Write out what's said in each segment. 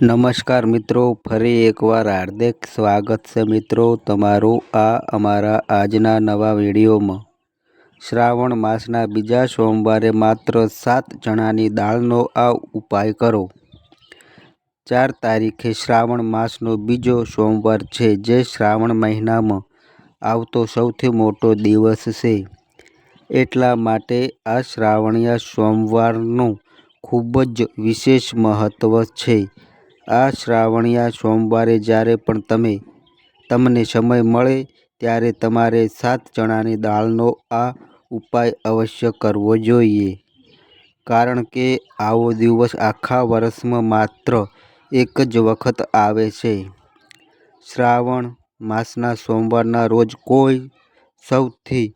નમસ્કાર મિત્રો, ફરી એકવાર હાર્દિક સ્વાગત છે મિત્રો તમારું આ અમારા આજના નવા વિડીયોમાં. શ્રાવણ માસના બીજા સોમવારે માત્ર સાત ચણાની દાળનો આ ઉપાય કરો. ચાર તારીખે શ્રાવણ માસનો બીજો સોમવાર છે, જે શ્રાવણ મહિનામાં આવતો સૌથી મોટો દિવસ છે. એટલા માટે આ શ્રાવણીય સોમવારનું ખૂબ જ વિશેષ મહત્ત્વ છે. આ શ્રાવણિયા સોમવારે જ્યારે પણ તમે તમને સમય મળે ત્યારે તમારે સાત ચણાની દાળનો આ ઉપાય અવશ્ય કરવો જોઈએ. કારણ કે આવો દિવસ આખા વર્ષમાં માત્ર એક જ વખત આવે છે. શ્રાવણ માસના સોમવારના રોજ કોઈ સૌથી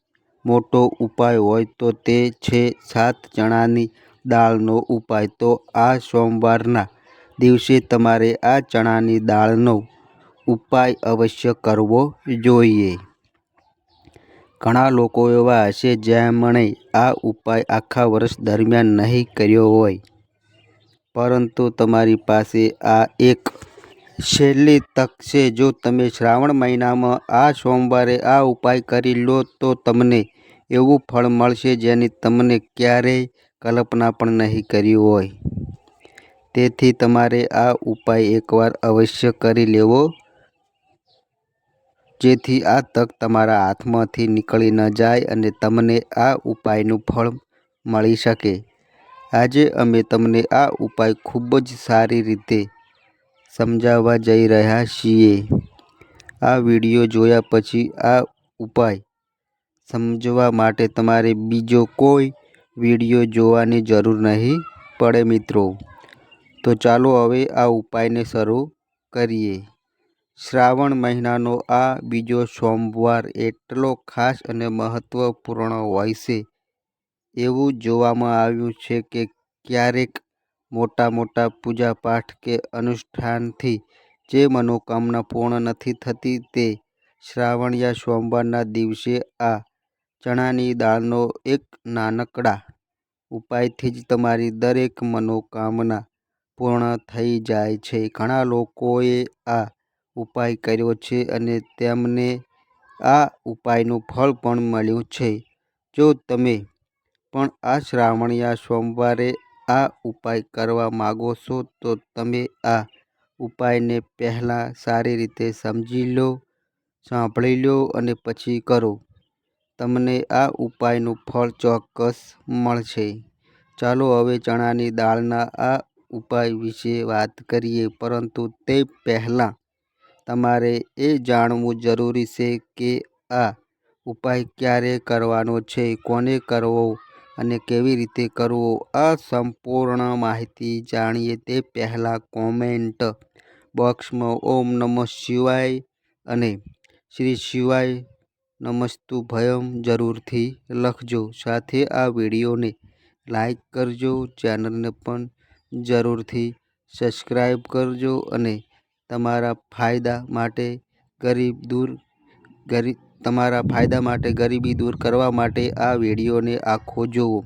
મોટો ઉપાય હોય તો તે છે સાત ચણાની દાળનો ઉપાય. તો આ સોમવારના દિવસે તમારે આ ચણાની દાળનો ઉપાય અવશ્ય કરવો જોઈએ. ઘણા લોકો એવા હશે જેમણે આ ઉપાય આખા વર્ષ દરમિયાન નહીં કર્યો હોય. પરંતુ તમારી પાસે આ એક છેલ્લી તક છે. જો તમે શ્રાવણ મહિનામાં આ સોમવારે આ ઉપાય કરી લો તો તમને એવું ફળ મળશે જેની તમને ક્યારેય કલ્પના પણ નહીં કરી હોય. તેથી તમારે આ ઉપાય એકવાર અવશ્ય કરી લેવો. જેથી આ તક તમારા હાથમાંથી નીકળી ન જાય અને તમને આ ઉપાયનું ફળ મળી શકે. આજે અમે તમને આ ઉપાય ખૂબ જ સારી રીતે સમજાવવા જઈ રહ્યા છીએ. આ વીડિયો જોયા પછી આ ઉપાય સમજવા માટે તમારે બીજો કોઈ વીડિયો જોવાની જરૂર નહીં. પડે મિત્રો. તો ચાલો હવે આ ઉપાયને શરૂ કરીએ. શ્રાવણ મહિનાનો આ બીજો સોમવાર એટલો ખાસ અને મહત્વપૂર્ણ હોય છે. એવું જોવામાં આવ્યું છે કે ક્યારેક મોટા મોટા પૂજાપાઠ કે અનુષ્ઠાનથી જે મનોકામના પૂર્ણ નથી થતી તે શ્રાવણીયા સોમવારના દિવસે આ ચણાની દાળનો એક નાનકડા ઉપાયથી જ તમારી દરેક મનોકામના પૂર્ણ થઈ જાય છે. ઘણા લોકોએ આ ઉપાય કર્યો છે અને તેમને આ ઉપાયનું ફળ પણ મળ્યું છે. જો તમે પણ આ શ્રાવણીયા સોમવારે આ ઉપાય કરવા માગો છો, તો તમે આ ઉપાયને પહેલાં સારી રીતે સમજી લો, સાંભળી લો અને પછી કરો. તમને આ ઉપાયનું ફળ ચોક્કસ મળશે. ચાલો હવે ચણાની દાળના આ ઉપાય વિશે વાત કરીએ, પરંતુ તે પહેલાં તમારે એ જાણવું જરૂરી છે કે આ ઉપાય ક્યારે કરવાનો છે, કોને કરવો અને કેવી રીતે કરવો, આ સંપૂર્ણ માહિતી જાણીએ તે પહેલાં કોમેન્ટ બોક્સમાં ઓમ નમઃ શિવાય અને શ્રી શિવાય નમસ્તુ ભયમ જરૂરથી લખજો. સાથે આ વિડીયોને લાઈક કરજો, ચેનલને પણ જરૂરથી સબસ્ક્રાઈબ કરજો અને તમારા ફાયદા માટે ગરીબ દૂર ગરીબ તમારા ફાયદા માટે ગરીબી દૂર કરવા માટે આ વિડીયોને આખો જુઓ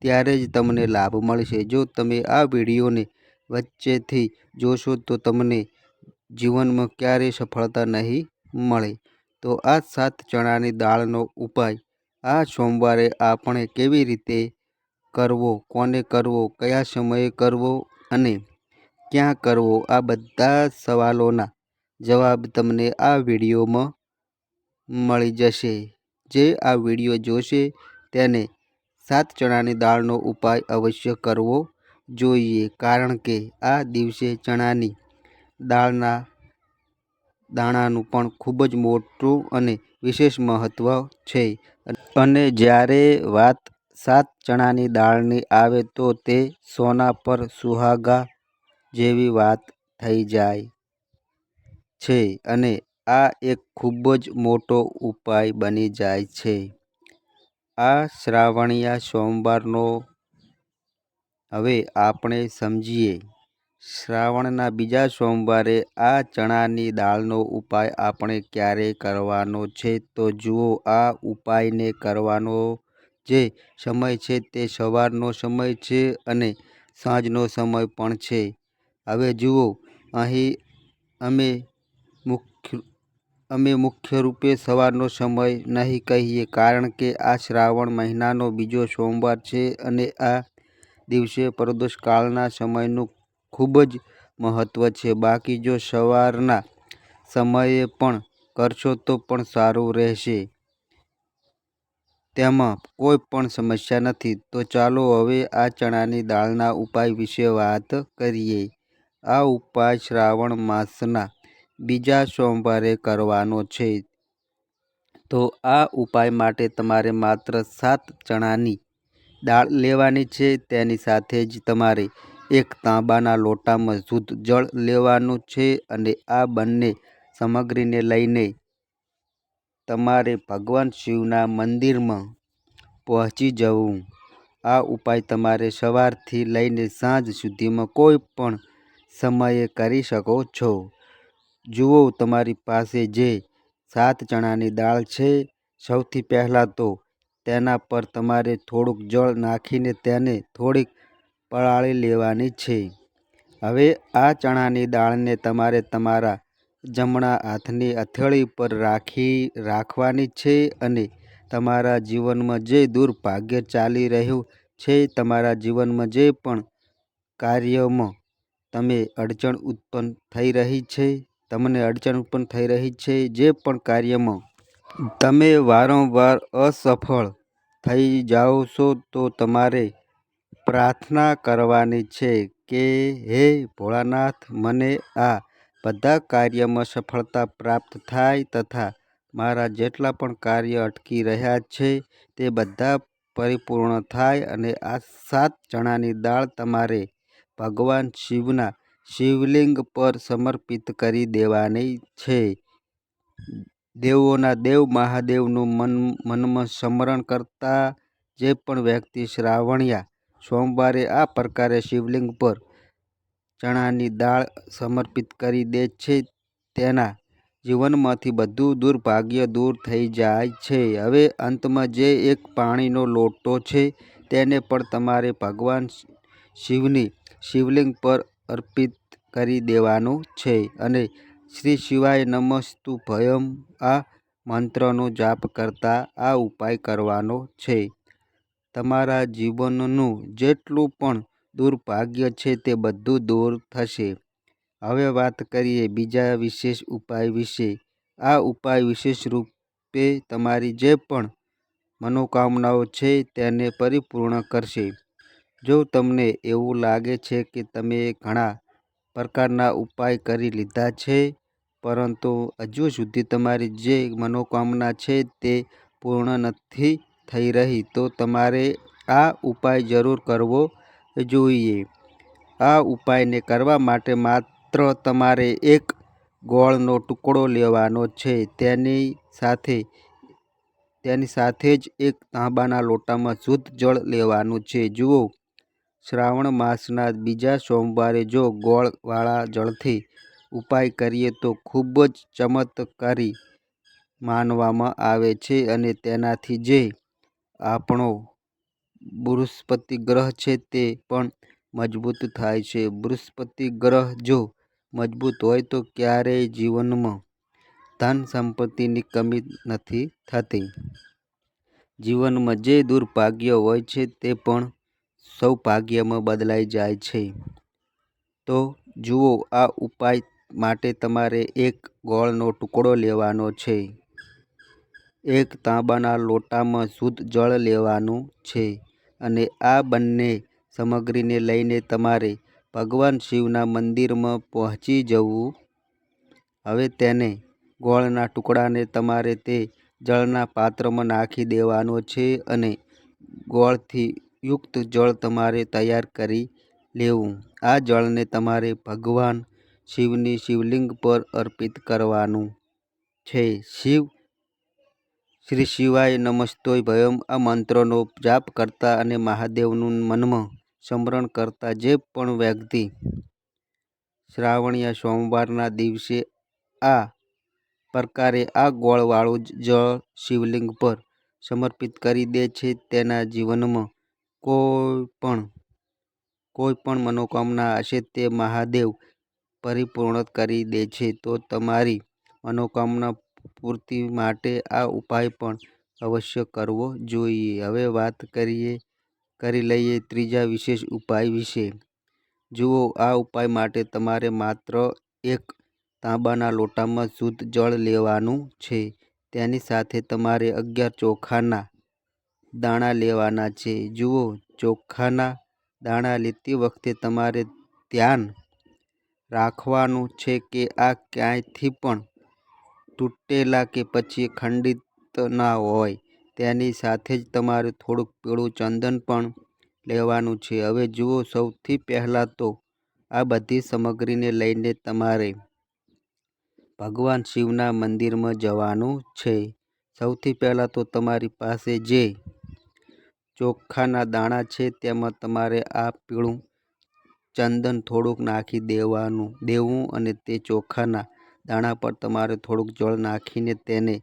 ત્યારે જ તમને લાભ મળશે. જો તમે આ વિડીયોને વચ્ચેથી જોશો તો તમને જીવનમાં ક્યારેય સફળતા નહીં મળે. તો આ સાત ચણાની દાળનો ઉપાય. આ સોમવારે આપણે કેવી રીતે કરવો, કોને કરવો, કયા સમયે કરવો અને ક્યાં કરવો, આ બધા સવાલોના જવાબ તમને આ વિડીયોમાં મળી જશે. જે આ વીડિયો જોશે તેને સાત ચણાની દાળનો ઉપાય અવશ્ય કરવો જોઈએ, કારણ કે આ દિવસે ચણાની દાળના દાણાનું પણ ખૂબ જ મોટું અને વિશેષ મહત્ત્વ છે. અને જ્યારે વાત સાત ચણાની દાળની આવે તો તે સોના પર સુહાગા જેવી વાત થઈ જાય છે અને આ એક ખૂબ જ મોટો ઉપાય બની જાય છે. આ શ્રાવણીયા સોમવારનો હવે આપણે સમજીએ. શ્રાવણના બીજા સોમવારે આ ચણાની દાળનો ઉપાય આપણે ક્યારે કરવાનો છે? તો જુઓ, આ ઉપાયને કરવાનો જે સમય છે તે સવારનો સમય છે અને સાંજનો સમય પણ છે હવે જુઓ, અહીં અમે મુખ્ય અમે મુખ્ય રૂપે સવારનો સમય નહીં કહીએ કારણ કે આ શ્રાવણ મહિનાનો બીજો સોમવાર છે અને આ દિવસે પ્રદોષકાળના સમયનું ખૂબ જ મહત્ત્વ છે. બાકી જો સવારના સમયે પણ કરશો તો પણ સારું રહેશે. તેમાં કોઈ પણ સમસ્યા નથી. તો ચાલો હવે આ ચણાની દાળના ઉપાય વિશે વાત કરીએ. આ ઉપાય શ્રાવણ માસના બીજા સોમવારે કરવાનો છે. તો આ ઉપાય માટે તમારે માત્ર સાત ચણાની દાળ લેવાની છે. તેની સાથે જ તમારે એક તાંબાના લોટામાં શુદ્ધ જળ લેવાનું છે અને આ બંને સામગ્રીને લઈને તમારે ભગવાન શિવના મંદિરમાં પહોંચી જવું. આ ઉપાય તમારે સવારથી લઈને સાંજ સુધીમાં કોઈ પણ સમયે કરી શકો છો. જુઓ તમારી પાસે જે સાત ચણાની દાળ છે. સૌથી પહેલાં તો તેના પર તમારે થોડુંક જળ નાખીને તેને થોડીક પલાળી લેવાની છે. હવે આ ચણાની દાળને તમારે તમારા જમણા હાથની હથેળી પર રાખી રાખવાની છે અને તમારા જીવનમાં જે દુર્ભાગ્ય ચાલી રહ્યું છે, તમારા જીવનમાં જે પણ કાર્યમાં તમે અડચણ ઉત્પન્ન થઈ રહી છે, તમને અડચણ ઉત્પન્ન થઈ રહી છે, જે પણ કાર્યમાં તમે વારંવાર અસફળ થઈ જાઓ છો, તો તમારે પ્રાર્થના કરવાની છે કે હે ભોળાનાથ મને આ બધા કાર્યમાં સફળતા પ્રાપ્ત થાય તથા મારા જેટલા પણ કાર્ય અટકી રહ્યા છે તે બધા પરિપૂર્ણ થાય અને આ સાત ચણાની દાળ તમારે ભગવાન શિવના શિવલિંગ પર સમર્પિત કરી દેવાની છે. દેવોના દેવ મહાદેવનું મન મનમાં સ્મરણ કરતા જે પણ વ્યક્તિ શ્રાવણિયા સોમવારે આ પ્રકારે શિવલિંગ પર ચણાની દાળ સમર્પિત કરી દે છે તેના જીવનમાંથી બધું દુર્ભાગ્ય દૂર થઈ જાય છે. હવે અંતમાં જે એક પાણીનો લોટો છે તેને પણ તમારે ભગવાન શિવની શિવલિંગ પર અર્પિત કરી દેવાનું છે અને શ્રી શિવાય નમસ્તુ ભયમ આ મંત્રનો જાપ કરતા આ ઉપાય કરવાનો છે. તમારા જીવનનું જેટલું પણ દુર્ભાગ્ય છે તે બધું દૂર થશે. હવે વાત કરીએ બીજા વિશેષ ઉપાય વિશે. આ ઉપાય વિશેષ રૂપે તમારી જે પણ મનોકામનાઓ છે તેને પરિપૂર્ણ કરશે. જો તમને એવું લાગે છે કે તમે ઘણા પ્રકારના ઉપાય કરી લીધા છે, પરંતુ હજુ સુધી તમારી જે મનોકામના છે તે પૂર્ણ નથી થઈ રહી, તો તમારે આ ઉપાય જરૂર કરવો જોઈએ. આ ઉપાયને કરવા માટે માત્ર તમારે એક ગોળનો ટુકડો લેવાનો છે. તેની સાથે તેની સાથે જ એક તાંબાના લોટામાં શુદ્ધ જળ લેવાનું છે. જુઓ, શ્રાવણ માસના બીજા સોમવારે જો ગોળવાળા જળથી ઉપાય કરીએ તો ખૂબ જ ચમત્કારી માનવામાં આવે છે અને તેનાથી જે આપણો બૃહસ્પતિ ગ્રહ છે તે પણ મજબૂત થાય છે. બૃહસ્પતિ ગ્રહ જો મજબૂત હોય તો ક્યારેય જીવનમાં ધન સંપત્તિની કમી નથી થતી. જીવનમાં જે દુર્ભાગ્ય હોય છે તે પણ સૌભાગ્યમાં બદલાઈ જાય છે. તો જુઓ, આ ઉપાય માટે તમારે એક ગોળનો ટુકડો લેવાનો છે. એક તાંબાના લોટામાં શુદ્ધ જળ લેવાનું છે અને આ બંને સામગ્રીને લઈને તમારે ભગવાન શિવના મંદિરમાં પહોંચી જવું. હવે તેને ગોળના ટુકડાને તમારે તે જળના પાત્રમાં નાખી દેવાનો છે અને ગોળથી યુક્ત જળ તમારે તૈયાર કરી લેવું. આ જળને તમારે ભગવાન શિવની શિવલિંગ પર અર્પિત કરવાનું છે. શિવ શ્રી શિવાય નમસ્તોય ભયમ આ મંત્રનો જાપ કરતા અને મહાદેવનું મનમાં સ્મરણ કરતા જે પણ વ્યક્તિ શ્રાવણીયા સોમવારના દિવસે આ પ્રકારે આ ગોળવાળું જળ શિવલિંગ પર સમર્પિત કરી દે છે, તેના જીવનમાં કોઈ પણ કોઈ પણ મનોકામના હશે તે મહાદેવ પરિપૂર્ણ કરી દે છે. તો તમારી મનોકામના પૂર્તિ માટે આ ઉપાય પણ અવશ્ય કરવો જોઈએ. હવે વાત કરીએ, કરી લઈએ ત્રીજા વિશેષ ઉપાય વિશે. જુઓ, આ ઉપાય માટે તમારે માત્ર એક તાંબાના લોટામાં શુદ્ધ જળ લેવાનું છે. તેની સાથે તમારે અગિયાર ચોખાના દાણા લેવાના છે. જુઓ, ચોખાના દાણા લેતી વખતે તમારે ધ્યાન રાખવાનું છે કે આ ક્યાંયથી પણ તૂટેલા કે પછી ખંડિત ના હોય, તેની સાથે જ તમારે થોડુંક પીળું ચંદન પણ લેવાનું છે. હવે જુઓ, સૌથી પહેલાં તો આ બધી સામગ્રીને લઈને તમારે ભગવાન શિવના મંદિરમાં જવાનું છે. સૌથી પહેલાં તો તમારી પાસે જે ચોખાના દાણા છે, તેમાં તમારે આ પીળું ચંદન થોડુંક નાખી દેવાનું, દેવું અને તે ચોખાના દાણા પર તમારે થોડુંક જળ નાખીને તેને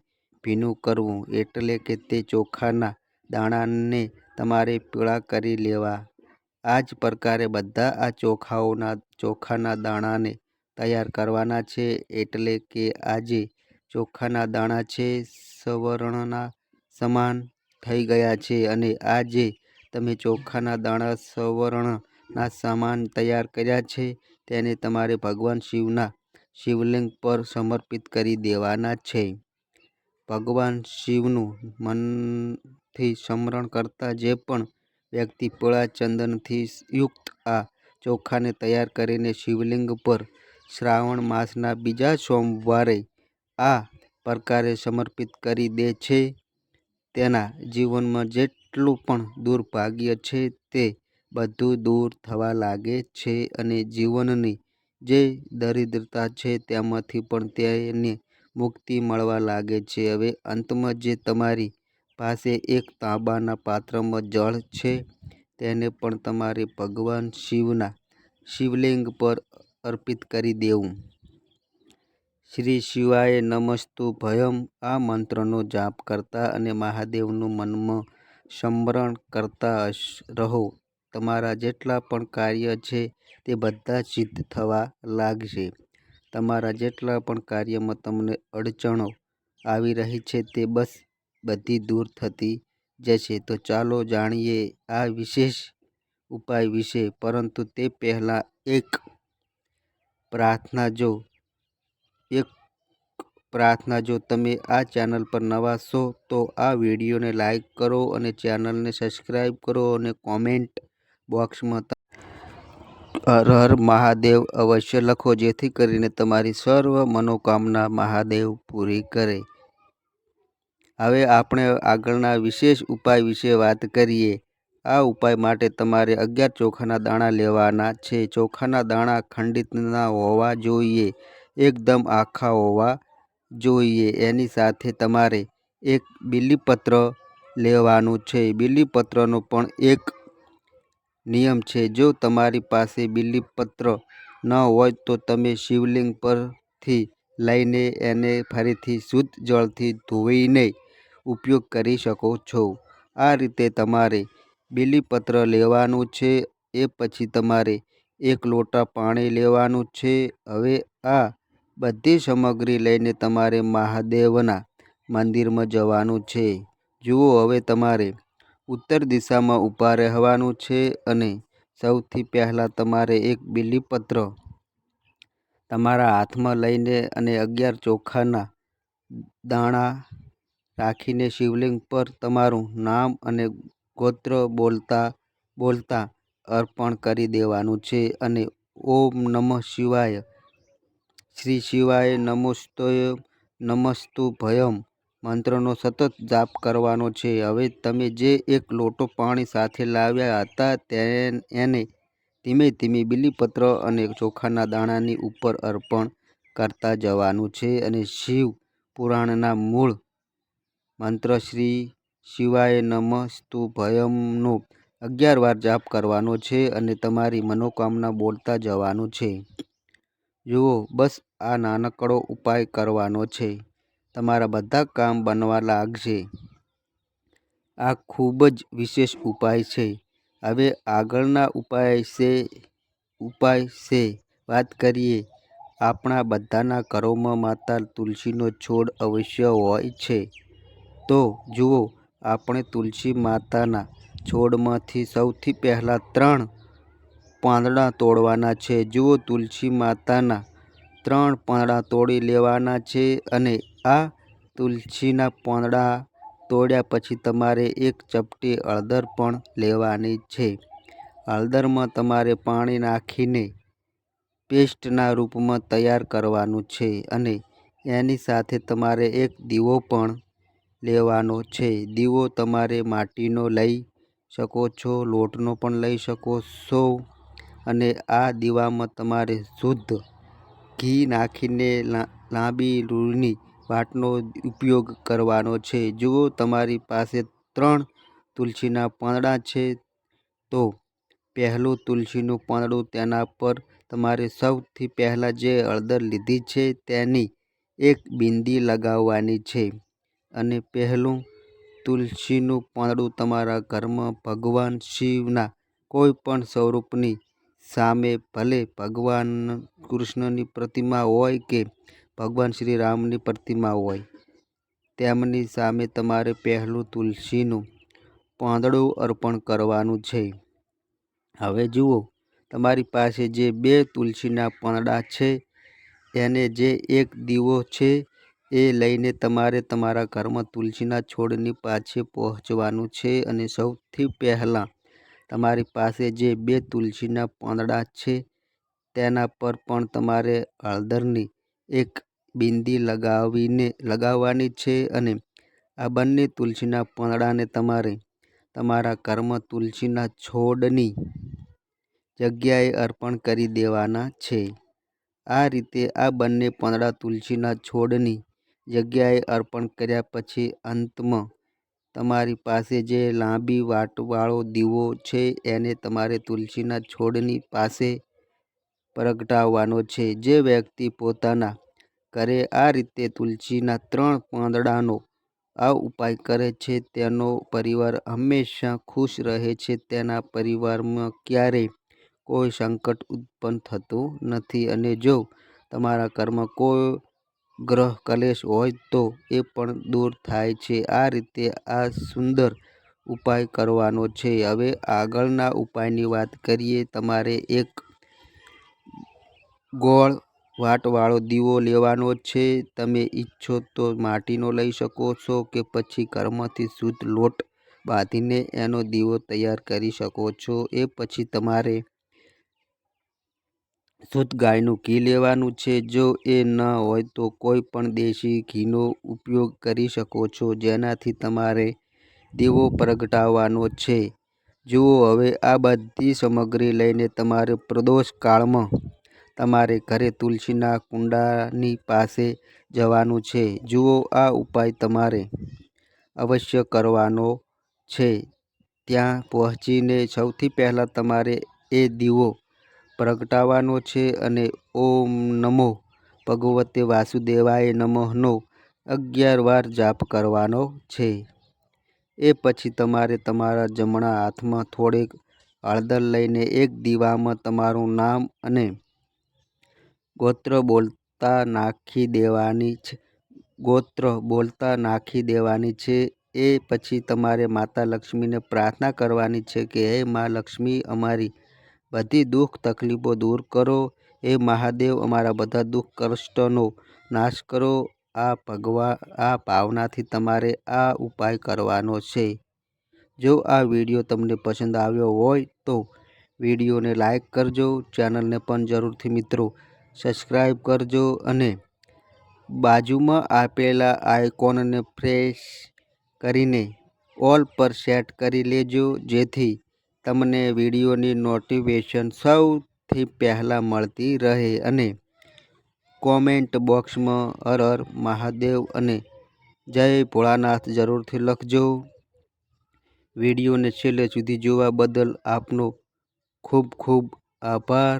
ભીનું કરવું એટલે કે તે ચોખાના દાણાને તમારે પીળા કરી લેવા. આ જ પ્રકારે બધા આ ચોખાઓના, ચોખાના દાણાને તૈયાર કરવાના છે એટલે કે આજે ચોખાના દાણા છે સવર્ણના સમાન થઈ ગયા છે અને આજે તમે ચોખાના દાણા સવર્ણના સમાન તૈયાર કર્યા છે તેને તમારે ભગવાન શિવના શિવલિંગ પર સમર્પિત કરી દેવાના છે. ભગવાન શિવનું મનથી સ્મરણ કરતા જે પણ વ્યક્તિ પીળા ચંદનથી યુક્ત આ ચોખાને તૈયાર કરીને શિવલિંગ પર શ્રાવણ માસના બીજા સોમવારે આ પ્રકારે સમર્પિત કરી દે છે. તેના જીવનમાં જેટલું પણ દુર્ભાગ્ય છે તે બધું દૂર થવા લાગે છે અને જીવનની જે દરિદ્રતા છે તેમાંથી પણ તેને મુક્તિ મળવા લાગે છે. હવે અંતમાં જે તમારી પાસે એક તાંબાના પાત્રમાં જળ છે, તેને પણ તમારે ભગવાન શિવના શિવલિંગ પર અર્પિત કરી દેવું. શ્રી શિવાય નમસ્તુભયમ આ મંત્રનો જાપ કરતા અને મહાદેવનું મનમાં સ્મરણ કરતા રહો. તમારા જેટલા પણ કાર્ય છે તે બધા સિદ્ધ થવા લાગશે. તમારા જેટલા પણ કાર્યમાં તમને અડચણો આવી રહી છે તે બસ બધી દૂર થતી જશે. તો ચાલો જાણીએ આ વિશેષ ઉપાય વિશે. પરંતુ તે પહેલાં એક પ્રાર્થના જો, એક પ્રાર્થના જો તમે આ ચેનલ પર નવા છો તો આ વિડીયોને લાઈક કરો અને ચેનલને સબસ્ક્રાઈબ કરો અને કોમેન્ટ બોક્સમાં હર હર મહાદેવ અવશ્ય લખો, જેથી કરીને તમારી સર્વ મનોકામના મહાદેવ પૂરી કરે. હવે આપણે આગળના વિશેષ ઉપાય વિશે વાત કરીએ. આ ઉપાય માટે તમારે અગિયાર ચોખાના દાણા લેવાના છે. ચોખાના દાણા ખંડિત ના હોવા જોઈએ. એકદમ આખા હોવા જોઈએ. એની સાથે તમારે એક બિલીપત્ર લેવાનું છે. બિલીપત્રનો પણ એક નિયમ છે. જો તમારી પાસે બીલીપત્ર ન હોય તો તમે શિવલિંગ પરથી લઈને એને ફરીથી શુદ્ધ જળથી ધોઈને ઉપયોગ કરી શકો છો. આ રીતે તમારે બીલીપત્ર લેવાનું છે, એ પછી તમારે એક લોટા પાણી લેવાનું છે. હવે આ બધી સામગ્રી લઈને તમારે મહાદેવના મંદિરમાં જવાનું છે. જુઓ, હવે તમારે ઉત્તર દિશામાં ઊભા રહેવાનું છે અને સૌથી પહેલાં તમારે એક બીલીપત્ર તમારા હાથમાં લઈને અને અગિયાર ચોખાના દાણા રાખીને શિવલિંગ પર તમારું નામ અને ગોત્ર બોલતા બોલતા અર્પણ કરી દેવાનું છે અને ઓમ નમઃ શિવાય. શ્રી શિવાય નમોસ્તોય નમસ્તુભયમ મંત્રનો સતત જાપ કરવાનો છે. હવે તમે જે એક લોટો પાણી સાથે લાવ્યા હતા એને ધીમે ધીમે બીલીપત્ર અને ચોખાના દાણાની ઉપર અર્પણ કરતા જવાનું છે અને શિવ પુરાણના મૂળ મંત્ર શ્રી શિવાય નમસ્તુભયમનો અગિયાર વાર જાપ કરવાનો છે અને તમારી મનોકામના બોલતા જવાનું છે. જુઓ, બસ આ નાનકડો ઉપાય કરવાનો છે. તમારા બધા કામ બનવા લાગશે આ ખૂબ જ વિશેષ ઉપાય છે હવે આગળના ઉપાય છે ઉપાય છે વાત કરીએ, આપણા બધાના ઘરોમાં માતા તુલસીનો છોડ અવશ્ય હોય છે. તો જુઓ, આપણે તુલસી માતાના છોડમાંથી સૌથી પહેલાં ત્રણ પાંદડા તોડવાના છે. જુઓ, તુલસી માતાના ત્રણ પાંદડા તોડી લેવાના છે અને આ તુલસીના પાંદડા તોડ્યા પછી તમારે એક ચપટી હળદર પણ લેવાની છે. હળદરમાં તમારે પાણી નાખીને પેસ્ટના રૂપમાં તૈયાર કરવાનું છે અને એની સાથે તમારે એક દીવો પણ લેવાનો છે. દીવો તમારે માટીનો લઈ શકો છો, લોટનો પણ લઈ શકો છો અને આ દીવામાં તમારે શુદ્ધ ઘી નાખીને લાંબી રૂની વાતનો ઉપયોગ કરવાનો છે. જો તમારી પાસે ત્રણ તુલસીના પાંદડા છે તો પહેલું તુલસીનું પાંદડું તેના પર તમારે સૌથી પહેલાં જે હળદર લીધી છે તેની એક બિંદી લગાવવાની છે અને પહેલું તુલસીનું પાંદડું તમારા ઘરમાં ભગવાન શિવના કોઈ પણ સ્વરૂપની સામે ભલે ભગવાન કૃષ્ણની પ્રતિમા હોય કે ભગવાન શ્રી રામની પ્રતિમા હોય તેમની સામે તમારે પહેલું તુલસીનું પાંદડું અર્પણ કરવાનું છે. હવે જુઓ, તમારી પાસે જે બે તુલસીના પાંદડા છે, એને જે એક દીવો છે, એ લઈને તમારે તમારા ઘરમાં તુલસીના છોડની પાછે પહોંચવાનું છે અને સૌથી પહેલાં તમારી પાસે જે બે તુલસીના પાંદડા છે, તેના પર પણ તમારે હળદરની એક બિંદી લગાવીને, લગાવવાની છે અને આ બંને તુલસીના પાંદડાને તમારે તમારા કર્મ તુલસીના છોડની જગ્યાએ અર્પણ કરી દેવાના છે. આ રીતે આ બંને પાંદડા તુલસીના છોડની જગ્યાએ અર્પણ કર્યા પછી અંતમાં તમારી પાસે જે લાંબી વાટવાળો દીવો છે, એને તમારે તુલસીના છોડની પાસે પ્રગટાવવાનો છે. જે વ્યક્તિ પોતાના ઘરે આ રીતે તુલસીના ત્રણ પાંદડાનો આ ઉપાય કરે છે તેનો પરિવાર હંમેશા ખુશ રહે છે, તેના પરિવારમાં ક્યારેય કોઈ સંકટ ઉત્પન્ન થતું નથી અને જો તમારા ઘરમાં કોઈ ગ્રહ કલેશ હોય તો એ પણ દૂર થાય છે. આ રીતે આ સુંદર ઉપાય કરવાનો છે. હવે આગળના ઉપાયની વાત કરીએ. તમારે એક ગોળ, વાટવાળો દીવો લેવાનો છે. તમે ઈચ્છો તો માટીનો લઈ શકો છો કે પછી ઘરમાંથી શુદ્ધ લોટ બાંધીને એનો દીવો તૈયાર કરી શકો છો. એ પછી તમારે શુદ્ધ ગાયનું ઘી લેવાનું છે. જો એ ન હોય તો કોઈ પણ દેશી ઘીનો ઉપયોગ કરી શકો છો જેનાથી તમારે દીવો પ્રગટાવવાનો છે. જુઓ, હવે આ બધી સામગ્રી લઈને તમારે પ્રદોષ કાળમાં તમારે ઘરે તુલસીના કુંડાની પાસે જવાનું છે. જુઓ, આ ઉપાય તમારે અવશ્ય કરવાનો છે. ત્યાં પહોંચીને સૌથી પહેલાં તમારે એ દીવો પ્રગટાવવાનો છે અને ઓમ નમો ભગવતે વાસુદેવાય નમઃનો અગિયાર વાર જાપ કરવાનો છે. એ પછી તમારે તમારા જમણા હાથમાં થોડીક હળદર લઈને એક દીવામાં તમારું નામ અને ગોત્ર બોલતા નાખી દેવાની છે ગોત્ર બોલતા નાખી દેવાની છે. એ પછી તમારે માતા લક્ષ્મીને પ્રાર્થના કરવાની છે કે હે મા લક્ષ્મી અમારી બધી દુઃખ તકલીફો દૂર કરો. હે મહાદેવ અમારા બધા દુઃખ કષ્ટનો નાશ કરો. આ ભગવા આ ભાવનાથી તમારે આ ઉપાય કરવાનો છે. જો આ વીડિયો તમને પસંદ આવ્યો હોય તો વિડીયોને લાઈક કરજો, ચેનલને પણ જરૂરથી મિત્રો સબસ્ક્રાઈબ કરજો અને બાજુમાં આપેલા આઇકોનને પ્રેસ કરીને ઓલ પર સેટ કરી લેજો, જેથી તમને વિડીયોની નોટિફિકેશન સૌથી પહેલાં મળતી રહે અને કોમેન્ટ બોક્સમાં હર હર મહાદેવ અને જય ભોળાનાથ જરૂરથી લખજો. વિડીયોને છેલ્લે સુધી જોવા બદલ આપનો ખૂબ ખૂબ આભાર.